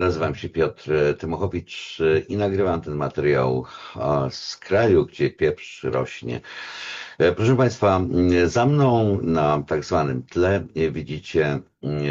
Nazywam się Piotr Tymochowicz i nagrywam ten materiał z kraju, gdzie pieprz rośnie. Proszę Państwa, za mną na tak zwanym tle widzicie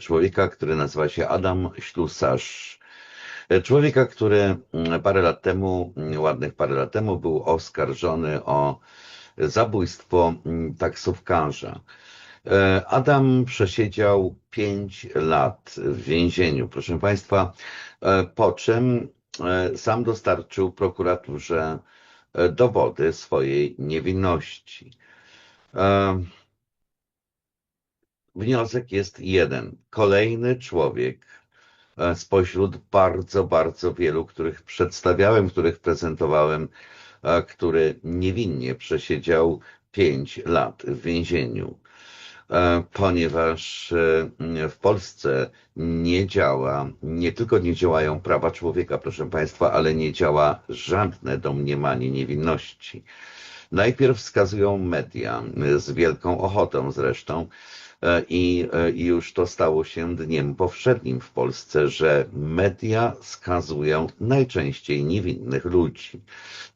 człowieka, który nazywa się Adam Ślusarz. Człowieka, który parę lat temu, ładnych parę lat temu był oskarżony o zabójstwo taksówkarza. E, Adam przesiedział 5 lat w więzieniu, proszę Państwa, e, po czym e, sam dostarczył prokuraturze dowody swojej niewinności. Wniosek jest jeden. Kolejny człowiek spośród bardzo, bardzo wielu, których przedstawiałem, których prezentowałem, który niewinnie przesiedział 5 lat w więzieniu. E, ponieważ e, w Polsce nie działa, nie tylko nie działają prawa człowieka, proszę Państwa, ale nie działa żadne domniemanie niewinności. Najpierw wskazują media, z wielką ochotą zresztą, i e, już to stało się dniem powszednim w Polsce, że media skazują najczęściej niewinnych ludzi.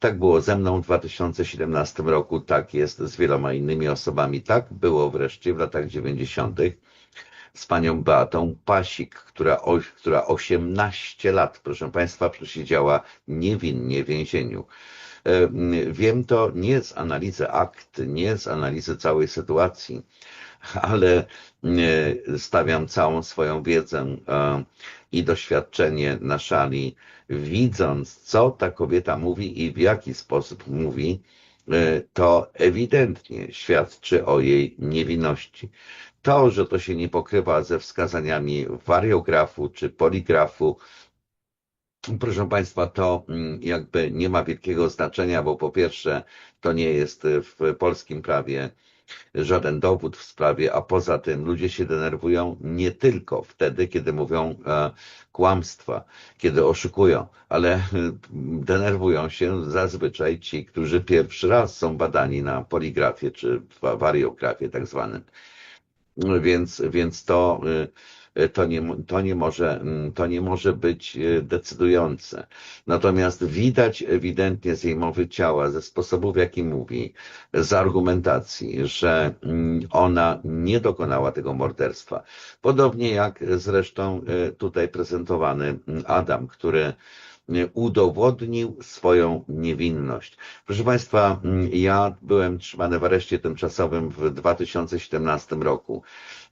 Tak było ze mną w 2017 roku, tak jest z wieloma innymi osobami, tak było wreszcie w latach 90 z panią Beatą Pasik, która, która 18 lat, proszę Państwa, przesiedziała niewinnie w więzieniu. E, wiem to nie z analizy akt, nie z analizy całej sytuacji, ale e, stawiam całą swoją wiedzę e, i doświadczenie na szali, widząc, co ta kobieta mówi i w jaki sposób mówi, e, to ewidentnie świadczy o jej niewinności. To, że to się nie pokrywa ze wskazaniami wariografu czy poligrafu, Proszę Państwa, to mm, jakby nie ma wielkiego znaczenia, bo po pierwsze to nie jest w polskim prawie żaden dowód w sprawie, a poza tym ludzie się denerwują nie tylko wtedy, kiedy mówią e, kłamstwa, kiedy oszukują, ale e, denerwują się zazwyczaj ci, którzy pierwszy raz są badani na poligrafie czy wariografię tak zwanym. Więc, więc to e, to nie, to, nie może, mm, to nie może być e, decydujące. Natomiast widać ewidentnie z jej mowy ciała, ze sposobu w jaki mówi, z argumentacji, że mm, ona nie dokonała tego morderstwa. Podobnie jak zresztą tutaj prezentowany mm, Adam, który udowodnił swoją niewinność. Proszę Państwa, ja byłem trzymany w areszcie tymczasowym w 2017 roku.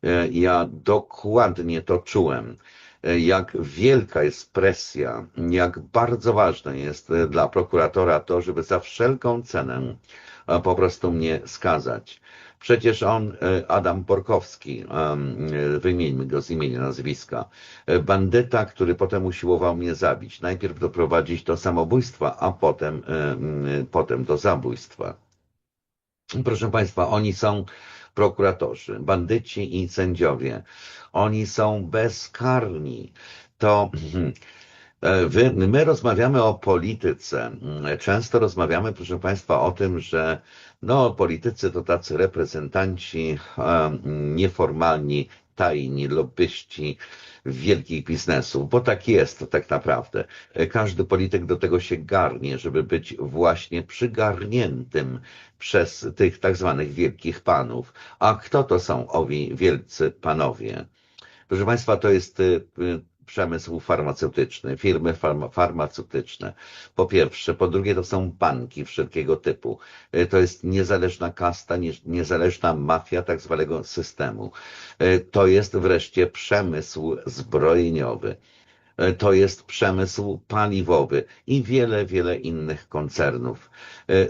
E, ja dokładnie to czułem e, jak wielka jest presja, jak bardzo ważne jest e, dla prokuratora to, żeby za wszelką cenę po prostu mnie skazać. Przecież on, e, Adam Porkowski, wymieńmy go z imienia, nazwiska, e, bandyta, który potem usiłował mnie zabić. Najpierw doprowadzić do samobójstwa, a potem, e, potem do zabójstwa. Proszę Państwa, oni są prokuratorzy, bandyci i sędziowie. Oni są bezkarni. To my rozmawiamy o polityce. Często rozmawiamy, proszę Państwa, o tym, że no, politycy to tacy reprezentanci nieformalni, tajni, lobbyści wielkich biznesów, bo tak jest tak naprawdę. Każdy polityk do tego się garnie, żeby być właśnie przygarniętym przez tych tak zwanych wielkich panów. A kto to są owi wielcy panowie? Proszę Państwa, to jest y, przemysł farmaceutyczny, firmy farma, farmaceutyczne. Po pierwsze. Po drugie, to są banki wszelkiego typu. E, to jest niezależna kasta, niezależna mafia tak zwanego systemu. E, to jest wreszcie przemysł zbrojeniowy e, to jest przemysł paliwowy i wiele, wiele innych koncernów.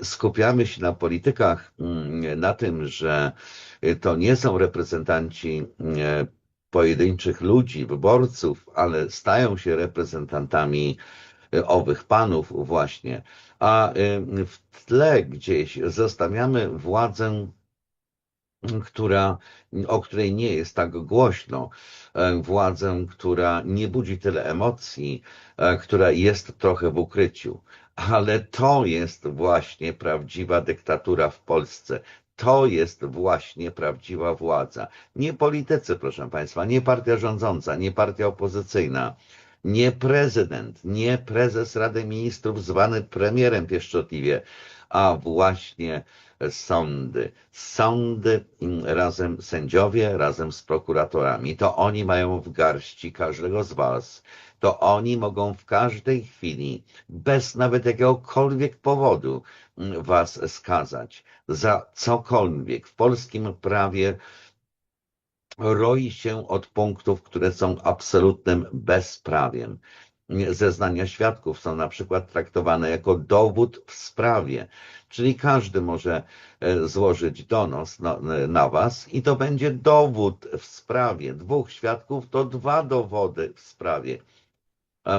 Skupiamy się na politykach, mm, na tym, że to nie są reprezentanci pojedynczych ludzi, wyborców, ale stają się reprezentantami e, owych panów właśnie, a e, w tle gdzieś zostawiamy władzę, która, o której nie jest tak głośno, e, władzę, która nie budzi tyle emocji, która jest trochę w ukryciu. Ale to jest właśnie prawdziwa dyktatura w Polsce. To jest właśnie prawdziwa władza. Nie politycy, proszę Państwa, nie partia rządząca, nie partia opozycyjna, Nie prezydent, nie prezes Rady Ministrów zwany premierem pieszczotliwie, a właśnie sądy. Sądy razem sędziowie, razem z prokuratorami. To oni mają w garści każdego z Was. To oni mogą w każdej chwili, bez nawet jakiegokolwiek powodu, Was skazać za cokolwiek. W polskim prawie roi się od punktów, które są absolutnym bezprawiem. Zeznania świadków są na przykład traktowane jako dowód w sprawie, czyli każdy może e, złożyć donos na, na was i to będzie dowód w sprawie. Dwóch świadków to dwa dowody w sprawie.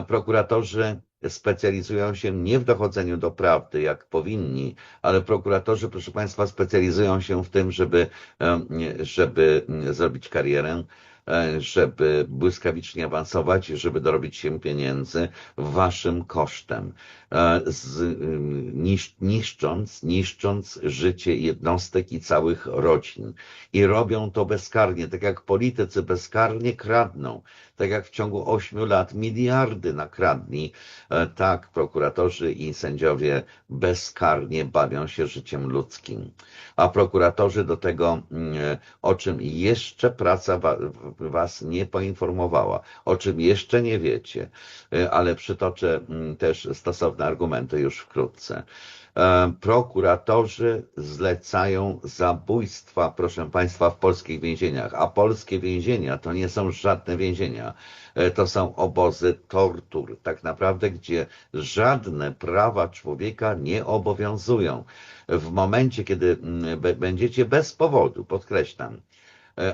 Prokuratorzy specjalizują się nie w dochodzeniu do prawdy, jak powinni, ale prokuratorzy, proszę Państwa, specjalizują się w tym, żeby, żeby zrobić karierę, żeby błyskawicznie awansować, żeby dorobić się pieniędzy waszym kosztem, e, niszcząc, niszcząc życie jednostek i całych rodzin. I robią to bezkarnie, tak jak politycy bezkarnie kradną, tak jak w ciągu ośmiu lat miliardy nakradli, e, tak prokuratorzy i sędziowie bezkarnie bawią się życiem ludzkim. A prokuratorzy do tego, mm, o czym jeszcze praca Was nie poinformowała, o czym jeszcze nie wiecie, e, ale przytoczę mm, też stosowne argumenty już wkrótce. E, prokuratorzy zlecają zabójstwa, proszę Państwa, w polskich więzieniach, a polskie więzienia to nie są żadne więzienia, e, to są obozy tortur, tak naprawdę, gdzie żadne prawa człowieka nie obowiązują. W momencie, kiedy mm, będziecie bez powodu, podkreślam,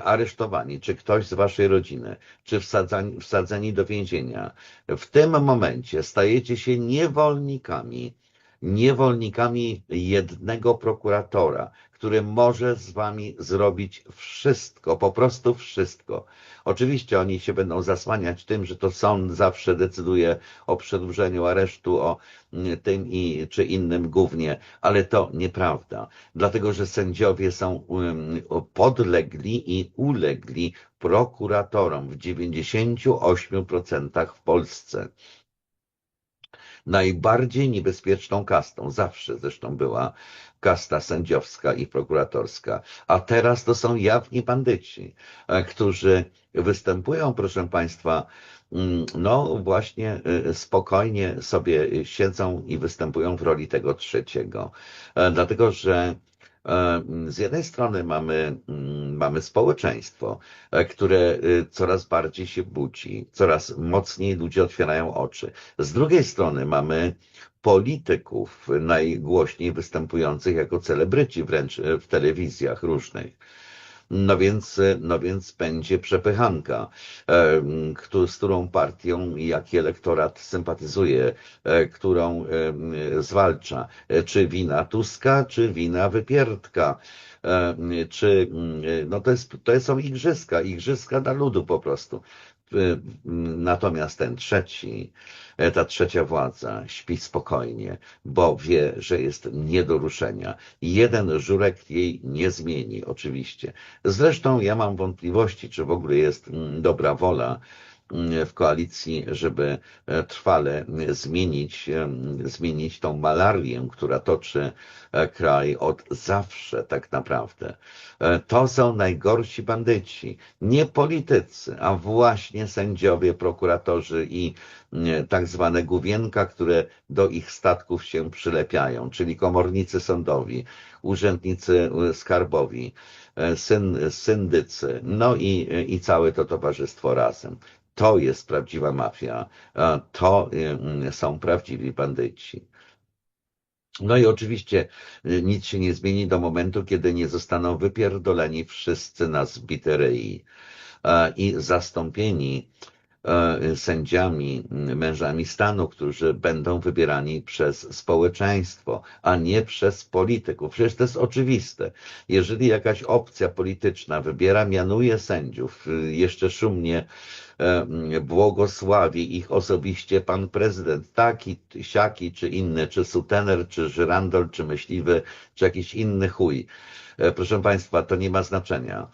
aresztowani, czy ktoś z waszej rodziny, czy wsadzani, wsadzeni do więzienia, w tym momencie stajecie się niewolnikami niewolnikami jednego prokuratora, który może z wami zrobić wszystko, po prostu wszystko. Oczywiście oni się będą zasłaniać tym, że to sąd zawsze decyduje o przedłużeniu aresztu, o tym i czy innym głównie, ale to nieprawda, dlatego że sędziowie są um, podlegli i ulegli prokuratorom w 98% w Polsce najbardziej niebezpieczną kastą. Zawsze zresztą była kasta sędziowska i prokuratorska. A teraz to są jawni bandyci, e, którzy występują, proszę Państwa, mm, no właśnie e, spokojnie sobie siedzą i występują w roli tego trzeciego. E, dlatego, że z jednej strony mamy, mm, mamy społeczeństwo, e, które y, coraz bardziej się budzi, coraz mocniej ludzie otwierają oczy. Z drugiej strony mamy polityków najgłośniej występujących jako celebryci wręcz e, w telewizjach różnych no więc, no więc będzie przepychanka, z którą partią jaki elektorat sympatyzuje, e, którą zwalcza. E, czy wina Tuska, czy wina Wypierdka czy no to, jest, to są igrzyska, igrzyska dla ludu po prostu. Natomiast ten trzeci, e, ta trzecia władza śpi spokojnie, bo wie, że jest nie do ruszenia. Jeden żurek jej nie zmieni, oczywiście. Zresztą ja mam wątpliwości, czy w ogóle jest mm, dobra wola w koalicji, żeby e, trwale zmienić, e, zmienić tą malarię, która toczy e, kraj od zawsze tak naprawdę. To są najgorsi bandyci, nie politycy, a właśnie sędziowie, prokuratorzy i tak zwane główienka, które do ich statków się przylepiają, czyli komornicy sądowi, urzędnicy skarbowi, syndycy, no i, i całe to towarzystwo razem. To jest prawdziwa mafia, to y, są prawdziwi bandyci. No i oczywiście y, nic się nie zmieni do momentu, kiedy nie zostaną wypierdoleni wszyscy na zbite i zastąpieni sędziami, mężami stanu, którzy będą wybierani przez społeczeństwo, a nie przez polityków. Przecież to jest oczywiste. Jeżeli jakaś opcja polityczna wybiera, mianuje sędziów, jeszcze szumnie e, błogosławi ich osobiście pan prezydent, taki, siaki, czy inny, czy sutener, czy żyrandol, czy myśliwy, czy jakiś inny chuj. E, proszę Państwa, to nie ma znaczenia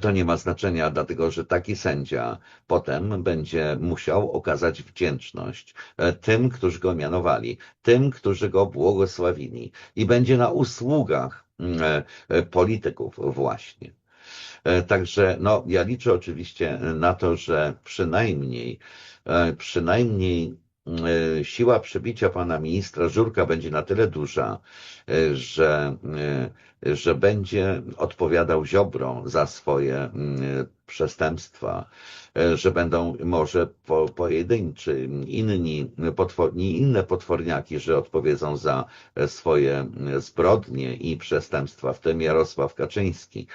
to nie ma znaczenia, dlatego że taki sędzia potem będzie musiał okazać wdzięczność e, tym, którzy go mianowali, tym, którzy go błogosławili i będzie na usługach mm, e, e, polityków właśnie. Także no, ja liczę oczywiście na to, że przynajmniej, przynajmniej E, siła przebicia pana ministra Żurka będzie na tyle duża, że, że będzie odpowiadał Ziobro za swoje mm, przestępstwa, że będą może po, pojedynczy, inni, potworni, inne potworniaki, że odpowiedzą za swoje zbrodnie i przestępstwa, w tym Jarosław Kaczyński.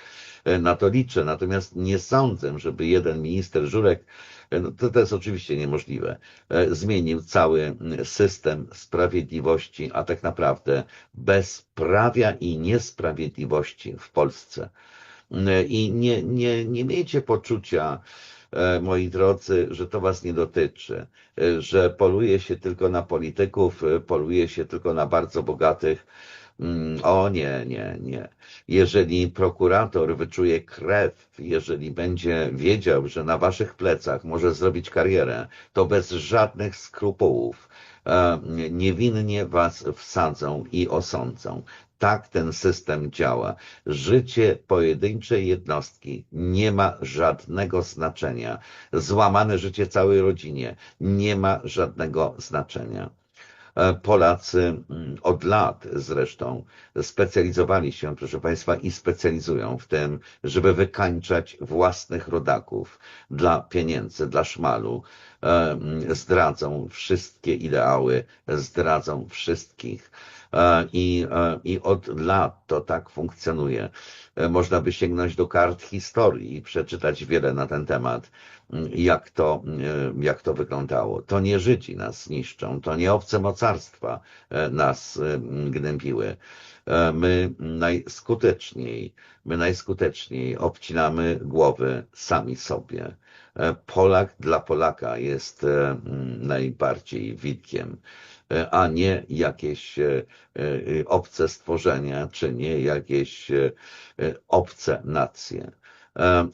Na to liczę, natomiast nie sądzę, żeby jeden minister Żurek no to, to jest oczywiście niemożliwe, e, zmienił cały system sprawiedliwości, a tak naprawdę bezprawia i niesprawiedliwości w Polsce. E, I nie, nie, nie miejcie poczucia, e, moi drodzy, że to was nie dotyczy, że poluje się tylko na polityków, poluje się tylko na bardzo bogatych. Mm, o nie, nie, nie. Jeżeli prokurator wyczuje krew, jeżeli będzie wiedział, że na waszych plecach może zrobić karierę, to bez żadnych skrupułów niewinnie was wsadzą i osądzą. Tak ten system działa. Życie pojedynczej jednostki nie ma żadnego znaczenia. Złamane życie całej rodzinie nie ma żadnego znaczenia. E, Polacy mm, od lat zresztą specjalizowali się, proszę Państwa, i specjalizują w tym, żeby wykańczać własnych rodaków dla pieniędzy, dla szmalu. E, zdradzą wszystkie ideały, zdradzą wszystkich. E, I, I od lat to tak funkcjonuje. Można by sięgnąć do kart historii i przeczytać wiele na ten temat jak to, e, jak to wyglądało. To nie Żydzi nas niszczą, to nie obce mocarstwa e, nas e, gnębiły. My najskuteczniej, my najskuteczniej obcinamy głowy sami sobie. Polak dla Polaka jest najbardziej wilkiem, a nie jakieś obce stworzenia, czy nie jakieś obce nacje.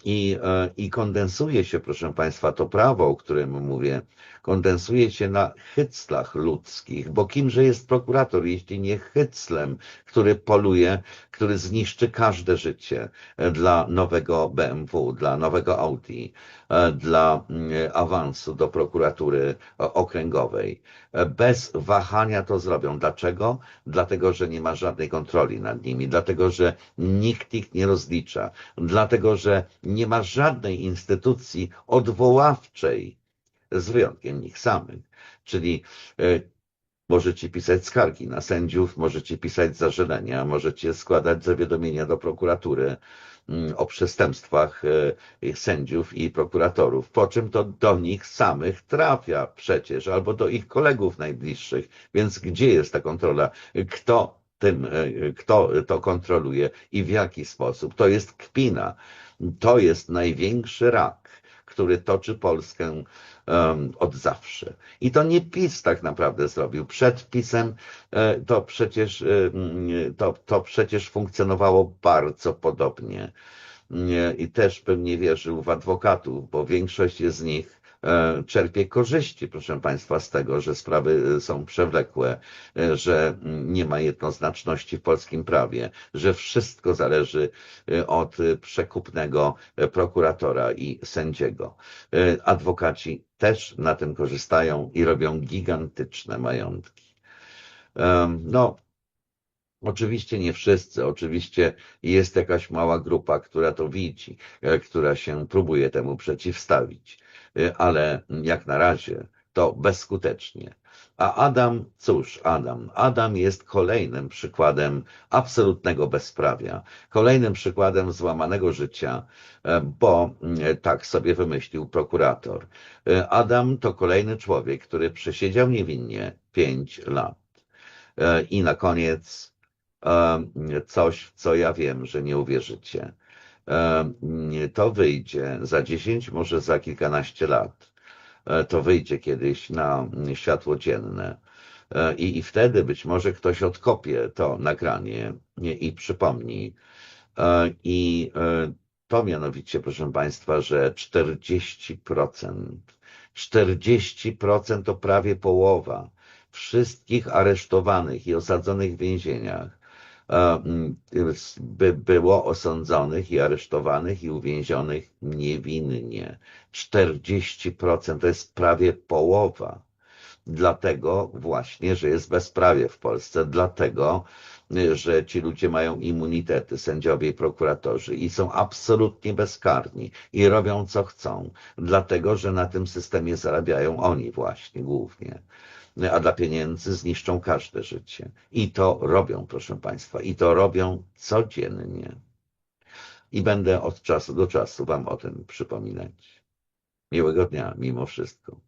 I, I kondensuje się, proszę Państwa, to prawo, o którym mówię, kondensuje się na hyclach ludzkich, bo kimże jest prokurator, jeśli nie hyclem, który poluje, który zniszczy każde życie e, dla nowego BMW, dla nowego Audi, e, dla mm, awansu do prokuratury okręgowej. E, bez wahania to zrobią. Dlaczego? Dlatego, że nie ma żadnej kontroli nad nimi, dlatego, że nikt ich nie rozlicza, dlatego, że nie ma żadnej instytucji odwoławczej, z wyjątkiem nich samych. Czyli e, możecie pisać skargi na sędziów, możecie pisać zażalenia, możecie składać zawiadomienia do prokuratury mm, o przestępstwach e, sędziów i prokuratorów, po czym to do nich samych trafia przecież, albo do ich kolegów najbliższych. Więc gdzie jest ta kontrola? Kto tym, e, kto to kontroluje i w jaki sposób? To jest kpina. To jest największy rak, który toczy Polskę od zawsze. I to nie PiS tak naprawdę zrobił. Przed PiSem e, to przecież, e, to, to przecież funkcjonowało bardzo podobnie. I też bym nie wierzył w adwokatów, bo większość z nich czerpie korzyści, proszę Państwa, z tego, że sprawy e, są przewlekłe, e, że nie ma jednoznaczności w polskim prawie, że wszystko zależy od przekupnego prokuratora i sędziego. Adwokaci też na tym korzystają i robią gigantyczne majątki. No, Oczywiście nie wszyscy, oczywiście jest jakaś mała grupa, która to widzi, która się próbuje temu przeciwstawić. Y, ale jak na razie to bezskutecznie. A Adam, cóż, Adam. Adam jest kolejnym przykładem absolutnego bezprawia, kolejnym przykładem złamanego życia, e, bo e, tak sobie wymyślił prokurator. Adam to kolejny człowiek, który przesiedział niewinnie pięć lat. I na koniec coś, w co ja wiem, że nie uwierzycie to wyjdzie za 10, może za kilkanaście lat. E, to wyjdzie kiedyś na światło dzienne. E, I, I wtedy być może ktoś odkopie to nagranie i przypomni. E, I to mianowicie, proszę Państwa, że 40%, 40% to prawie połowa wszystkich aresztowanych i osadzonych w więzieniach by było osądzonych i aresztowanych i uwięzionych niewinnie. 40% to jest prawie połowa. Dlatego właśnie, że jest bezprawie w Polsce, dlatego, że ci ludzie mają immunitety, sędziowie i prokuratorzy i są absolutnie bezkarni i robią co chcą, dlatego, że na tym systemie zarabiają oni właśnie głównie a dla pieniędzy zniszczą każde życie. I to robią, proszę Państwa, i to robią codziennie. I będę od czasu do czasu Wam o tym przypominać. Miłego dnia, mimo wszystko.